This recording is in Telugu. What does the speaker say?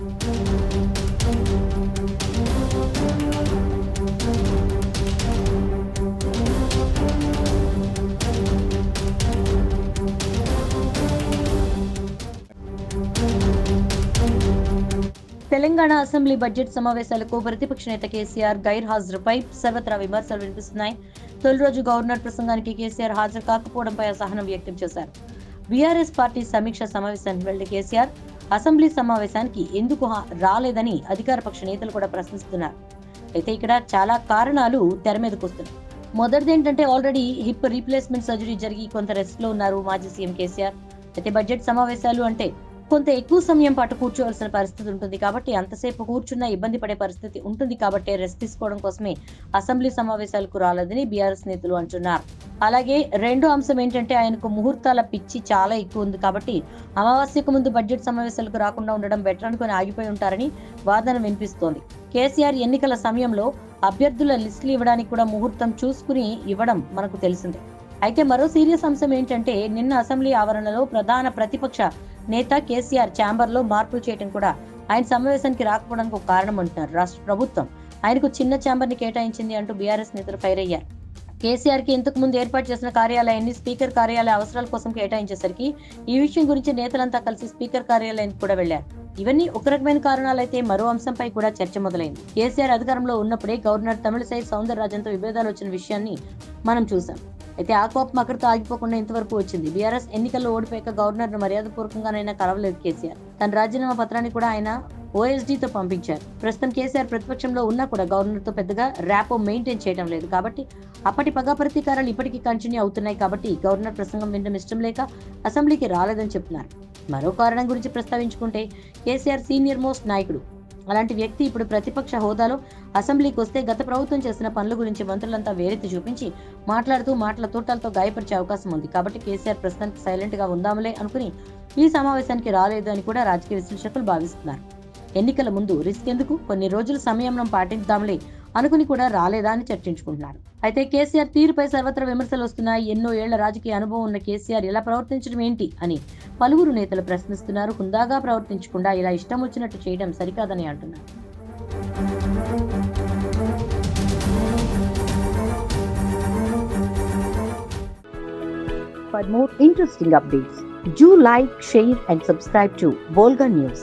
తెలంగాణ అసెంబ్లీ బడ్జెట్ సమావేశాలకు ప్రతిపక్ష నేత కేసీఆర్ గైర్ హాజరుపై సర్వత్రా విమర్శలు వినిపిస్తున్నాయి. తొలి రోజు గవర్నర్ ప్రసంగానికి కేసీఆర్ హాజరు కాకపోవడంపై అసహనం వ్యక్తం చేశారు. బీఆర్ఎస్ పార్టీ సమీక్ష సమావేశానికి వెళ్ళి కేసీఆర్ అసెంబ్లీ సమావేశానికి ఎందుకు రాలేదని అధికార పక్ష నేతలు కూడా ప్రశ్నిస్తున్నారు. అయితే ఇక్కడ చాలా కారణాలు తెర మీదకు వస్తున్నాయి. మొదటిది ఏంటంటే ఆల్రెడీ హిప్ రీప్లేస్మెంట్ సర్జరీ జరిగి కొంత రెస్ట్లో ఉన్నారు మాజీ సీఎం కేసీఆర్. అయితే బడ్జెట్ సమావేశాలు అంటే కొంత ఎక్కువ సమయం పాటు కూర్చోవలసిన పరిస్థితి ఉంటుంది కాబట్టి అంతసేపు కూర్చున్న ఇబ్బంది పడే పరిస్థితి ఉంటుంది కాబట్టి రెస్ట్ తీసుకోవడం కోసమే అసెంబ్లీ సమావేశాలకు రాలేదని బీఆర్ఎస్ నేతలు అంటున్నారు. అలాగే రెండో అంశం ఏంటంటే ఆయనకు ముహూర్తాల పిచ్చి చాలా ఎక్కువ ఉంది కాబట్టి అమావాస్యకు ముందు బడ్జెట్ సమావేశాలకు రాకుండా ఉండడం బెటర్ అనుకుని ఆగిపోయి ఉంటారని వాదన వినిపిస్తోంది. కేసీఆర్ ఎన్నికల సమయంలో అభ్యర్థుల లిస్టులు ఇవ్వడానికి కూడా ముహూర్తం చూసుకుని ఇవ్వడం మనకు తెలిసిందే. అయితే మరో సీరియస్ అంశం ఏంటంటే నిన్న అసెంబ్లీ ఆవరణలో ప్రధాన ప్రతిపక్ష నేత కేసీఆర్ ఛాంబర్లో మార్పులు చేయడం కూడా ఆయన సమావేశానికి రాకపోవడానికి ఒక కారణం అంటున్నారు. రాష్ట్ర ప్రభుత్వం ఆయనకు చిన్న ఛాంబర్ని కేటాయించింది అంటూ బీఆర్ఎస్ నేతలు ఫైర్ అయ్యారు. కేసీఆర్కి ఇంతకు ముందు ఏర్పాటు చేసిన కార్యాలయాన్ని స్పీకర్ కార్యాలయ అవసరాల కోసం కేటాయించేసరికి ఈ విషయం గురించి నేతలంతా కలిసి స్పీకర్ కార్యాలయానికి కూడా వెళ్ళారు ఇవన్నీ ఒక రకమైన కారణాలైతే మరో అంశంపై కూడా చర్చ మొదలైంది. కేసీఆర్ అధికారంలో ఉన్నప్పుడే గవర్నర్ తమిళసై సౌందరరాజన్తో విభేదాలు వచ్చిన విషయాన్ని మనం చూసాం అయితే ఆ కోపం అక్కడితో ఆగిపోకుండా ఇంతవరకు వచ్చింది. బీఆర్ఎస్ ఎన్నికల్లో ఓడిపోయాక గవర్నర్ మర్యాదపూర్వకంగానైనా కలవలేదు కేసీఆర్. తన రాజీనామా పత్రాన్ని కూడా ఆయన ఓఎస్డీతో పంపించారు. ప్రస్తుతం కేసీఆర్ ప్రతిపక్షంలో ఉన్నా కూడా గవర్నర్తో పెద్దగా ర్యాపో మెయింటైన్ చేయడం లేదు. కాబట్టి అప్పటి పగా ప్రతీకారాలు ఇప్పటికీ కంటిన్యూ అవుతున్నాయి కాబట్టి గవర్నర్ ప్రసంగం వినడం ఇష్టం లేక అసెంబ్లీకి రాలేదని చెప్తున్నారు. మరో కారణం గురించి ప్రస్తావించుకుంటే కేసీఆర్ సీనియర్ మోస్ట్ నాయకుడు. అలాంటి వ్యక్తి ఇప్పుడు ప్రతిపక్ష హోదాలో అసెంబ్లీకి వస్తే గత ప్రభుత్వం చేసిన పనుల గురించి మంత్రులంతా వేరెత్తి చూపించి మాట్లాడుతూ మాటల తోటాలతో గాయపరిచే అవకాశం ఉంది. కాబట్టి కేసీఆర్ ప్రస్తుతానికి సైలెంట్గా ఉందాములే అనుకుని ఈ సమావేశానికి రాలేదు అని కూడా రాజకీయ విశ్లేషకులు భావిస్తున్నారు. ఎన్నికల ముందు రిస్క్ ఎందుకు? కొన్ని రోజులు సంయమనం పాటిద్దాంలే అనుకుని కూడా రాలేదా అని చర్చించుకుంటున్నారు. అయితే కేసీఆర్ తీరుపై సర్వత్ర విమర్శలు వస్తున్నాయి. ఎన్నో ఏళ్ళ రాజకీయ అనుభవం ఉన్న కేసీఆర్ ఇలా ప్రవర్తించడం ఏంటి అని పలువురు నేతలు ప్రశ్నిస్తున్నారు. హుందాగా ప్రవర్తించకుండా ఇలా ఇష్టం వచ్చినట్టు చేయడం సరికాదని అంటున్నారు. For more interesting updates, do like, share, and subscribe to Volga News.